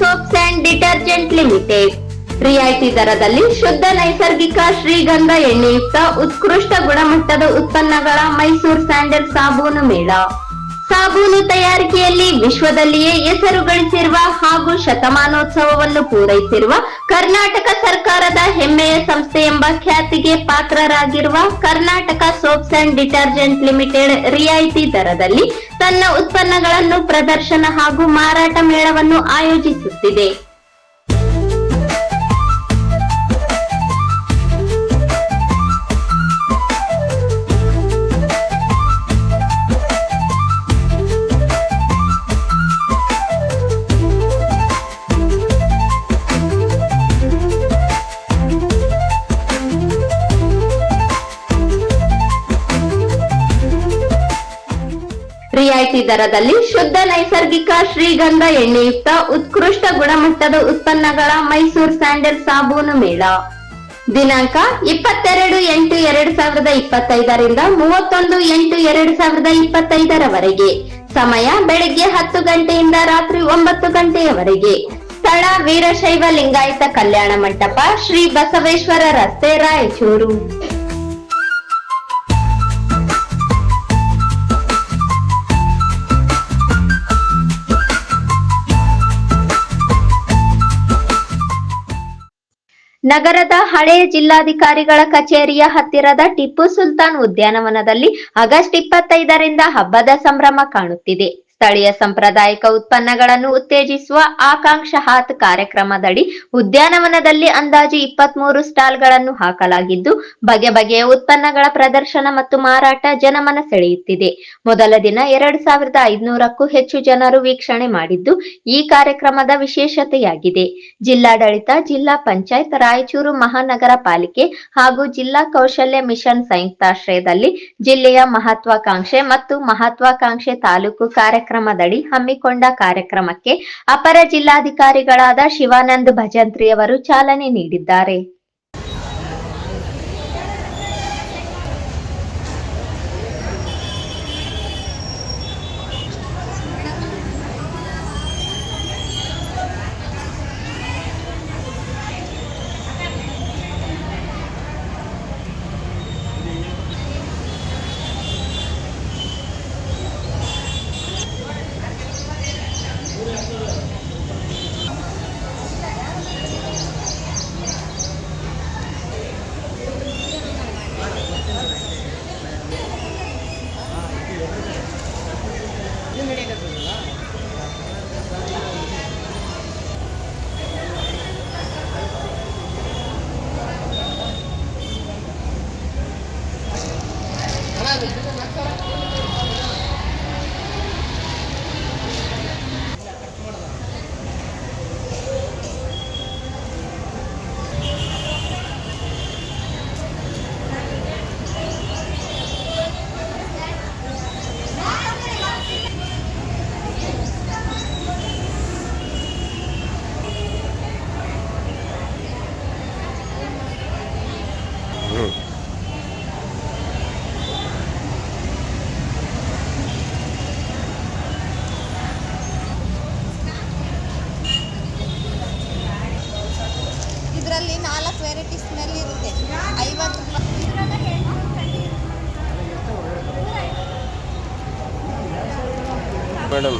Soaps and detergent limited ರಿಯಾಯಿತಿ ದರದಲ್ಲಿ ಶುದ್ಧ ನೈಸರ್ಗಿಕ ಶ್ರೀಗಂಧ ಎಣ್ಣೆಯುಕ್ತ ಉತ್ಕೃಷ್ಟ ಗುಣಮಟ್ಟದ ಉತ್ಪನ್ನಗಳ ಮೈಸೂರು ಸ್ಯಾಂಡಲ್ ಸಾಬೂನು ಮೇಳ. ಸಾಬೂನು ತಯಾರಿಕೆಯಲ್ಲಿ ವಿಶ್ವದಲ್ಲಿಯೇ ಹೆಸರು ಗಳಿಸಿರುವ ಹಾಗೂ ಶತಮಾನೋತ್ಸವವನ್ನು ಪೂರೈಸಿರುವ ಕರ್ನಾಟಕ ಸರ್ಕಾರದ ಹೆಮ್ಮೆಯ ಸಂಸ್ಥೆ ಎಂಬ ಖ್ಯಾತಿಗೆ ಪಾತ್ರರಾಗಿರುವ Karnataka soaps and detergent limited ರಿಯಾಯಿತಿ ದರದಲ್ಲಿ ತನ್ನ ಉತ್ಪನ್ನಗಳನ್ನು ಪ್ರದರ್ಶನ ಹಾಗೂ ಮಾರಾಟ ಮೇಳವನ್ನು ಆಯೋಜಿಸುತ್ತಿದೆ. ರಿಯಾಯಿತಿ ದರದಲ್ಲಿ ಶುದ್ಧ ನೈಸರ್ಗಿಕ ಶ್ರೀಗಂಧ ಎಣ್ಣೆಯುಕ್ತ ಉತ್ಕೃಷ್ಟ ಗುಣಮಟ್ಟದ ಉತ್ಪನ್ನಗಳ ಮೈಸೂರು ಸ್ಯಾಂಡಲ್ ಸಾಬೂನು ಮೇಳ. ದಿನಾಂಕ ಇಪ್ಪತ್ತೆರಡು ಎಂಟು ಎರಡು ಸಾವಿರದ ಇಪ್ಪತ್ತೈದರಿಂದ ಮೂವತ್ತೊಂದು ಎಂಟು ಎರಡು ಸಾವಿರದ ಇಪ್ಪತ್ತೈದರವರೆಗೆ. ಸಮಯ ಬೆಳಿಗ್ಗೆ ಹತ್ತು ಗಂಟೆಯಿಂದ ರಾತ್ರಿ ಒಂಬತ್ತು ಗಂಟೆಯವರೆಗೆ. ಸ್ಥಳ ವೀರಶೈವ ಲಿಂಗಾಯತ ಕಲ್ಯಾಣ ಮಂಟಪ ಶ್ರೀ ಬಸವೇಶ್ವರ ರಸ್ತೆ ರಾಯಚೂರು. ನಗರದ ಹಳೆಯ ಜಿಲ್ಲಾಧಿಕಾರಿಗಳ ಕಚೇರಿಯ ಹತ್ತಿರದ ಟಿಪ್ಪು ಸುಲ್ತಾನ್ ಉದ್ಯಾನವನದಲ್ಲಿ ಆಗಸ್ಟ್ ಇಪ್ಪತ್ತೈದರಿಂದ ಹಬ್ಬದ ಸಂಭ್ರಮ ಕಾಣುತ್ತಿದೆ. ಸ್ಥಳೀಯ ಸಾಂಪ್ರದಾಯಿಕ ಉತ್ಪನ್ನಗಳನ್ನು ಉತ್ತೇಜಿಸುವ ಆಕಾಂಕ್ಷ ಹಾತ್ ಕಾರ್ಯಕ್ರಮದಡಿ ಉದ್ಯಾನವನದಲ್ಲಿ ಅಂದಾಜು ಇಪ್ಪತ್ಮೂರು ಸ್ಟಾಲ್ಗಳನ್ನು ಹಾಕಲಾಗಿದ್ದು, ಬಗೆ ಬಗೆಯ ಉತ್ಪನ್ನಗಳ ಪ್ರದರ್ಶನ ಮತ್ತು ಮಾರಾಟ ಜನಮನ ಸೆಳೆಯುತ್ತಿದೆ ಮೊದಲ ದಿನ ಎರಡು ಸಾವಿರದ ಐದುನೂರಕ್ಕೂ ಹೆಚ್ಚು ಜನರು ವೀಕ್ಷಣೆ ಮಾಡಿದ್ದು, ಈ ಕಾರ್ಯಕ್ರಮದ ವಿಶೇಷತೆಯಾಗಿದೆ. ಜಿಲ್ಲಾಡಳಿತ, ಜಿಲ್ಲಾ ಪಂಚಾಯತ್, ರಾಯಚೂರು ಮಹಾನಗರ ಪಾಲಿಕೆ ಹಾಗೂ ಜಿಲ್ಲಾ ಕೌಶಲ್ಯ ಮಿಷನ್ ಸಂಯುಕ್ತಾಶ್ರಯದಲ್ಲಿ ಜಿಲ್ಲೆಯ ಮಹತ್ವಾಕಾಂಕ್ಷೆ ಮತ್ತು ಮಹತ್ವಾಕಾಂಕ್ಷೆ ತಾಲೂಕು ಕಾರ್ಯಕ್ರಮದಡಿ ಹಮ್ಮಿಕೊಂಡ ಕಾರ್ಯಕ್ರಮಕ್ಕೆ ಅಪರ ಜಿಲ್ಲಾಧಿಕಾರಿಗಳಾದ ಶಿವಾನಂದ್ ಭಜಂತ್ರಿಯವರು ಚಾಲನೆ ನೀಡಿದ್ದಾರೆ. ಇದರಲ್ಲಿ ನಾಲ್ಕು ವೆರೈಟಿ ಸ್ಮೆಲ್ ಇರುತ್ತೆ. ಐವತ್ತು ರೂಪಾಯಿ ಮೇಡಮ್